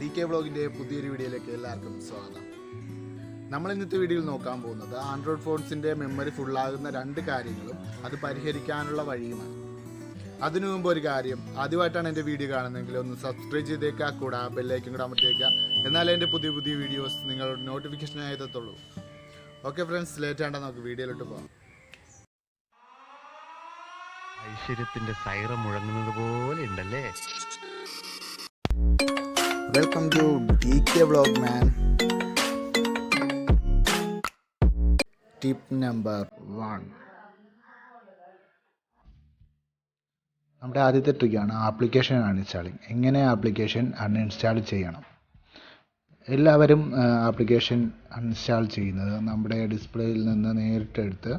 D K വ്ളോഗിന്റെ പുതിയൊരു വീഡിയോയിലേക്ക് എല്ലാവർക്കും സ്വാഗതം. നമ്മൾ ഇന്നത്തെ വീഡിയോയിൽ നോക്കാൻ പോകുന്നത് ആൻഡ്രോയിഡ് ഫോൺസിന്റെ മെമ്മറി ഫുള്ളാകുന്ന രണ്ട് കാര്യങ്ങളും അത് പരിഹരിക്കാനുള്ള വഴിയുമാണ്. അതിനു മുമ്പ് ഒരു കാര്യം ആദ്യമായിട്ടാണ് എന്റെ വീഡിയോ കാണുന്നതെങ്കിൽ ഒന്ന് സബ്സ്ക്രൈബ് ചെയ്തേക്കുക കൂടെ ആ ബെല്ലൈക്കും കൂടെ അമർത്തേക്കുക എന്നാലേ എന്റെ പുതിയ പുതിയ വീഡിയോസ് നിങ്ങളുടെ നോട്ടിഫിക്കേഷനായി എത്തത്തുള്ളൂ. ഓക്കെ ഫ്രണ്ട്സ് ലേറ്റ് ആണ്ട നമുക്ക് വീഡിയോയിലോട്ട് പോകാം. ഐശ്വര്യത്തിന്റെ സൈറ മുഴങ്ങുന്നത് പോലെ ഉണ്ടല്ലേ? Welcome to D K blog man tip number one നമ്മുടെ ആദ്യത്തെ ട്രിക്കാണ് ആപ്ലിക്കേഷൻ അൺഇൻസ്റ്റാളിങ് എങ്ങനെ ആപ്ലിക്കേഷൻ അൺഇൻസ്റ്റാൾ ചെയ്യണം? എല്ലാവരും ആപ്ലിക്കേഷൻ അൺഇൻസ്റ്റാൾ ചെയ്യുന്നത് നമ്മുടെ ഡിസ്പ്ലേയിൽ നിന്ന് നേരിട്ടെടുത്ത്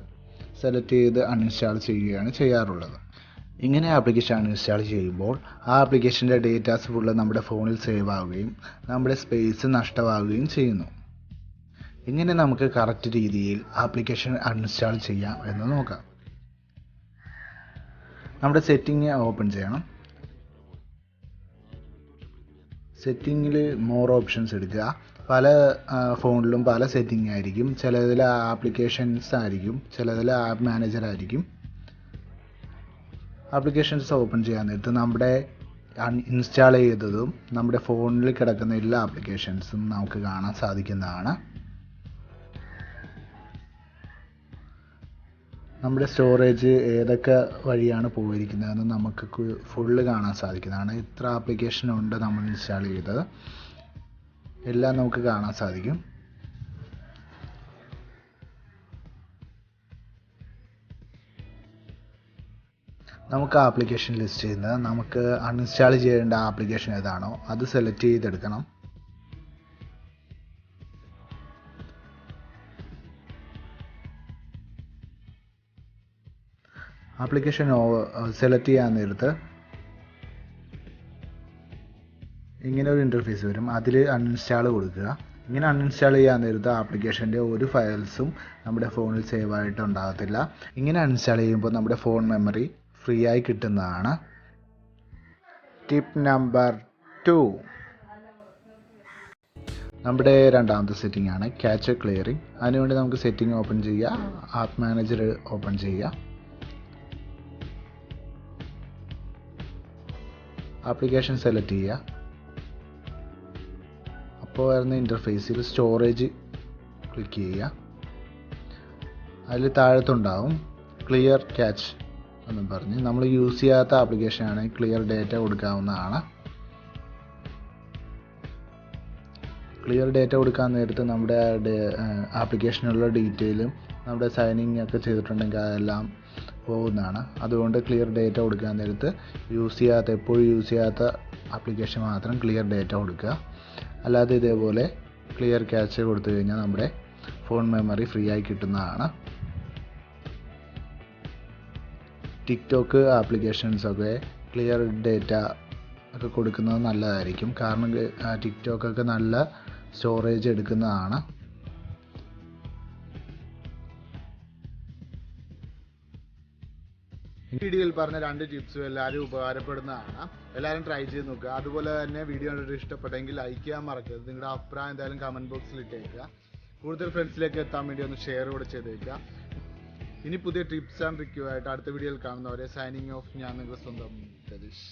സെലക്ട് ചെയ്ത് അൺഇൻസ്റ്റാൾ ചെയ്യുകയാണ് ചെയ്യാറുള്ളത്. ഇങ്ങനെ ആപ്ലിക്കേഷൻ അൺഇൻസ്റ്റാൾ ചെയ്യുമ്പോൾ ആ ആപ്ലിക്കേഷന്റെ ഡേറ്റാസ് ഫുള്ള് നമ്മുടെ ഫോണിൽ സേവ് ആവുകയും നമ്മുടെ സ്പേസ് നഷ്ടമാവുകയും ചെയ്യുന്നു. ഇങ്ങനെ നമുക്ക് കറക്റ്റ് രീതിയിൽ ആപ്ലിക്കേഷൻ അൺഇൻസ്റ്റാൾ ചെയ്യാം എന്ന് നോക്കാം. നമ്മുടെ സെറ്റിംഗ് ഓപ്പൺ ചെയ്യണം. സെറ്റിങ്ങിൽ മോർ ഓപ്ഷൻസ് എടുക്കുക. പല ഫോണിലും പല സെറ്റിംഗ് ആയിരിക്കും. ചിലതിൽ ആപ്ലിക്കേഷൻസ് ആയിരിക്കും. ചിലതിൽ ആപ്പ് മാനേജർ ആയിരിക്കും. ആപ്ലിക്കേഷൻസ് ഓപ്പൺ ചെയ്യാൻ നേരത്ത് നമ്മുടെ ഇൻസ്റ്റാൾ ചെയ്തതും നമ്മുടെ ഫോണിൽ കിടക്കുന്ന എല്ലാ ആപ്ലിക്കേഷൻസും നമുക്ക് കാണാൻ സാധിക്കുന്നതാണ്. നമ്മുടെ സ്റ്റോറേജ് ഏതൊക്കെ വഴിയാണ് പോയിരിക്കുന്നതെന്ന് നമുക്ക് ഫുള്ള് കാണാൻ സാധിക്കുന്നതാണ്. ഇത്ര ആപ്ലിക്കേഷൻ ഉണ്ട് നമ്മൾ ഇൻസ്റ്റാൾ ചെയ്തത്. എല്ലാം നമുക്ക് കാണാൻ സാധിക്കും. നമുക്ക് ആപ്ലിക്കേഷൻ ലിസ്റ്റ് ചെയ്യുന്നത്. നമുക്ക് അൺഇൻസ്റ്റാൾ ചെയ്യേണ്ട ആപ്ലിക്കേഷൻ ഏതാണോ അത് സെലക്ട് ചെയ്തെടുക്കണം. ആപ്ലിക്കേഷൻ സെലക്ട് ചെയ്യാൻ നേരത്ത് ഇങ്ങനെ ഒരു ഇന്റർഫേസ് വരും. അതിൽ അൺഇൻസ്റ്റാൾ കൊടുക്കുക. ഇങ്ങനെ അൺഇൻസ്റ്റാൾ ചെയ്യാൻ നേരത്ത് ആപ്ലിക്കേഷന്റെ ഒരു ഫയൽസും നമ്മുടെ ഫോണിൽ സേവ് ആയിട്ട് ഉണ്ടാകത്തില്ല. ഇങ്ങനെ അൺഇൻസ്റ്റാൾ ചെയ്യുമ്പോൾ നമ്മുടെ ഫോൺ മെമ്മറി ഫ്രീ ആയി കിട്ടുന്നതാണ്. ടിപ്പ് നമ്പർ ടു നമ്മുടെ രണ്ടാമത്തെ സെറ്റിംഗ് ആണ്. ക്യാച്ച് ക്ലിയറിംഗ് അതിനുവേണ്ടി നമുക്ക് സെറ്റിംഗ് ഓപ്പൺ ചെയ്യുക ആപ്പ് മാനേജർ ഓപ്പൺ ചെയ്യുക ആപ്ലിക്കേഷൻ സെലക്ട് ചെയ്യുക അപ്പോൾ വരുന്ന ഇന്റർഫേസിൽ സ്റ്റോറേജ് ക്ലിക്ക് ചെയ്യുക അതിൽ താഴത്തുണ്ടാവും. ക്ലിയർ ക്യാച്ച് എന്നും പറഞ്ഞ് നമ്മൾ യൂസ് ചെയ്യാത്ത ആപ്ലിക്കേഷൻ ആണെങ്കിൽ ക്ലിയർ ഡേറ്റ കൊടുക്കാവുന്നതാണ് ക്ലിയർ ഡേറ്റ കൊടുക്കാൻ നേരത്ത് നമ്മുടെ ആപ്ലിക്കേഷനുള്ള ഡീറ്റെയിലും നമ്മുടെ സൈനിങ് ഒക്കെ ചെയ്തിട്ടുണ്ടെങ്കിൽ അതെല്ലാം പോകുന്നതാണ് അതുകൊണ്ട് ക്ലിയർ ഡേറ്റ കൊടുക്കാൻ നേരത്ത് യൂസ് ചെയ്യാത്ത എപ്പോഴും യൂസ് ചെയ്യാത്ത ആപ്ലിക്കേഷൻ മാത്രം ക്ലിയർ ഡേറ്റ കൊടുക്കുക. അല്ലാതെ ഇതേപോലെ ക്ലിയർ ക്യാച്ച് കൊടുത്തു കഴിഞ്ഞാൽ നമ്മുടെ ഫോൺ മെമ്മറി ഫ്രീ ആയി കിട്ടുന്നതാണ് ടിക്ടോക്ക് ആപ്ലിക്കേഷൻസൊക്കെ ക്ലിയർ ഡേറ്റ ഒക്കെ കൊടുക്കുന്നത് നല്ലതായിരിക്കും. കാരണം ടിക്ടോക്കൊക്കെ നല്ല സ്റ്റോറേജ് എടുക്കുന്നതാണ്. വീഡിയോയിൽ പറഞ്ഞ രണ്ട് ടിപ്സും എല്ലാവരും ഉപകാരപ്പെടുന്നതാണ്. എല്ലാവരും ട്രൈ ചെയ്ത് നോക്കുക. അതുപോലെ തന്നെ വീഡിയോ കണ്ടിട്ട് ഇഷ്ടപ്പെട്ടെങ്കിൽ ലൈക്ക് ചെയ്യാൻ മറക്കരുത്. നിങ്ങളുടെ അഭിപ്രായം എന്തായാലും കമന്റ് ബോക്സിൽ ഇട്ടേക്കുക. കൂടുതൽ ഫ്രണ്ട്സിലേക്ക് എത്താൻ വേണ്ടി ഒന്ന് ഷെയർ കൂടെ ചെയ്തേക്കുക. ഇനി പുതിയ ടിപ്സ് ആൻഡ് ട്രിക്കുമായിട്ട് അടുത്ത വീഡിയോയിൽ കാണുന്നവരെ സൈനിങ് ഓഫ് ഞാൻ നിങ്ങളുടെ സ്വന്തം രതീഷ്